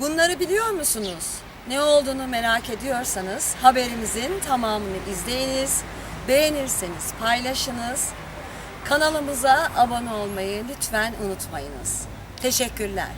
Bunları biliyor musunuz? Ne olduğunu merak ediyorsanız haberimizin tamamını izleyiniz. Beğenirseniz paylaşınız. Kanalımıza abone olmayı lütfen unutmayınız. Teşekkürler.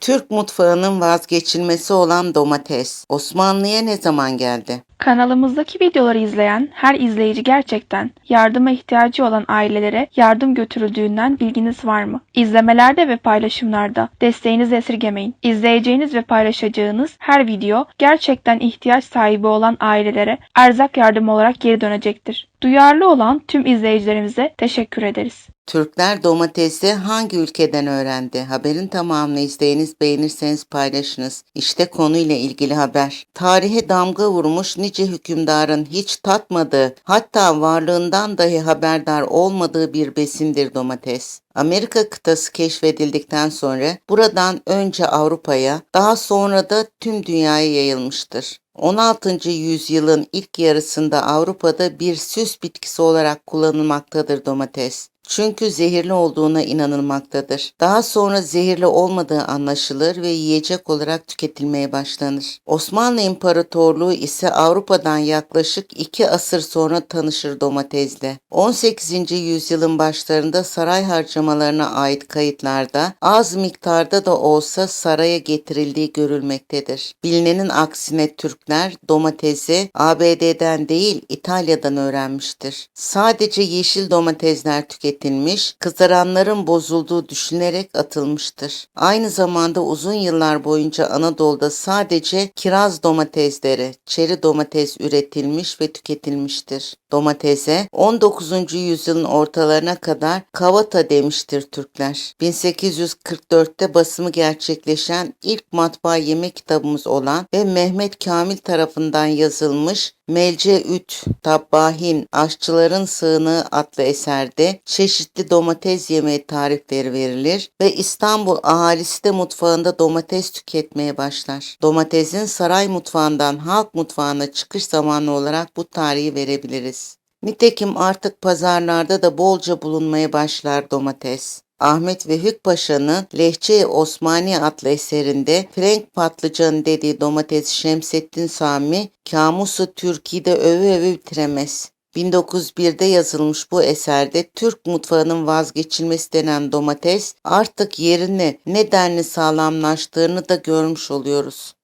Türk mutfağının vazgeçilmesi olan domates Osmanlı'ya ne zaman geldi? Kanalımızdaki videoları izleyen her izleyici gerçekten yardıma ihtiyacı olan ailelere yardım götürüldüğünden bilginiz var mı? İzlemelerde ve paylaşımlarda desteğinizi esirgemeyin. İzleyeceğiniz ve paylaşacağınız her video gerçekten ihtiyaç sahibi olan ailelere erzak yardımı olarak geri dönecektir. Duyarlı olan tüm izleyicilerimize teşekkür ederiz. Türkler domatesi hangi ülkeden öğrendi? Haberin tamamını izleyiniz, beğenirseniz paylaşınız. İşte konuyla ilgili haber. Tarihe damga vurmuş nice hükümdarın hiç tatmadığı, hatta varlığından dahi haberdar olmadığı bir besindir domates. Amerika kıtası keşfedildikten sonra buradan önce Avrupa'ya, daha sonra da tüm dünyaya yayılmıştır. 16. yüzyılın ilk yarısında Avrupa'da bir süs bitkisi olarak kullanılmaktadır domates. Çünkü zehirli olduğuna inanılmaktadır. Daha sonra zehirli olmadığı anlaşılır ve yiyecek olarak tüketilmeye başlanır. Osmanlı İmparatorluğu ise Avrupa'dan yaklaşık iki asır sonra tanışır domatesle. 18. yüzyılın başlarında saray harcamalarına ait kayıtlarda az miktarda da olsa saraya getirildiği görülmektedir. Bilinenin aksine Türkler domatesi ABD'den değil İtalya'dan öğrenmiştir. Sadece yeşil domatesler tüketilmiş, kızaranların bozulduğu düşünülerek atılmıştır. Aynı zamanda uzun yıllar boyunca Anadolu'da sadece kiraz domatesleri, çeri domates üretilmiş ve tüketilmiştir. Domatese 19. yüzyılın ortalarına kadar kavata demiştir Türkler. 1844'te basımı gerçekleşen ilk matbaa yemek kitabımız olan ve Mehmet Kamil tarafından yazılmış Melceüt Tabbahin Aşçıların Sığınağı adlı eserde çeşitli domates yemeği tarifleri verilir ve İstanbul ahalisi de mutfağında domates tüketmeye başlar. Domatesin saray mutfağından halk mutfağına çıkış zamanı olarak bu tarihi verebiliriz. Nitekim artık pazarlarda da bolca bulunmaya başlar domates. Ahmet Vehük Paşa'nın Lehçe Osmani adlı eserinde Frank patlıcanı dediği domates Şemsettin Sami, Kamusu Türkiye'de öve öve bitiremez. 1901'de yazılmış bu eserde Türk mutfağının vazgeçilmesi denen domates artık yerini nedenli sağlamlaştığını da görmüş oluyoruz.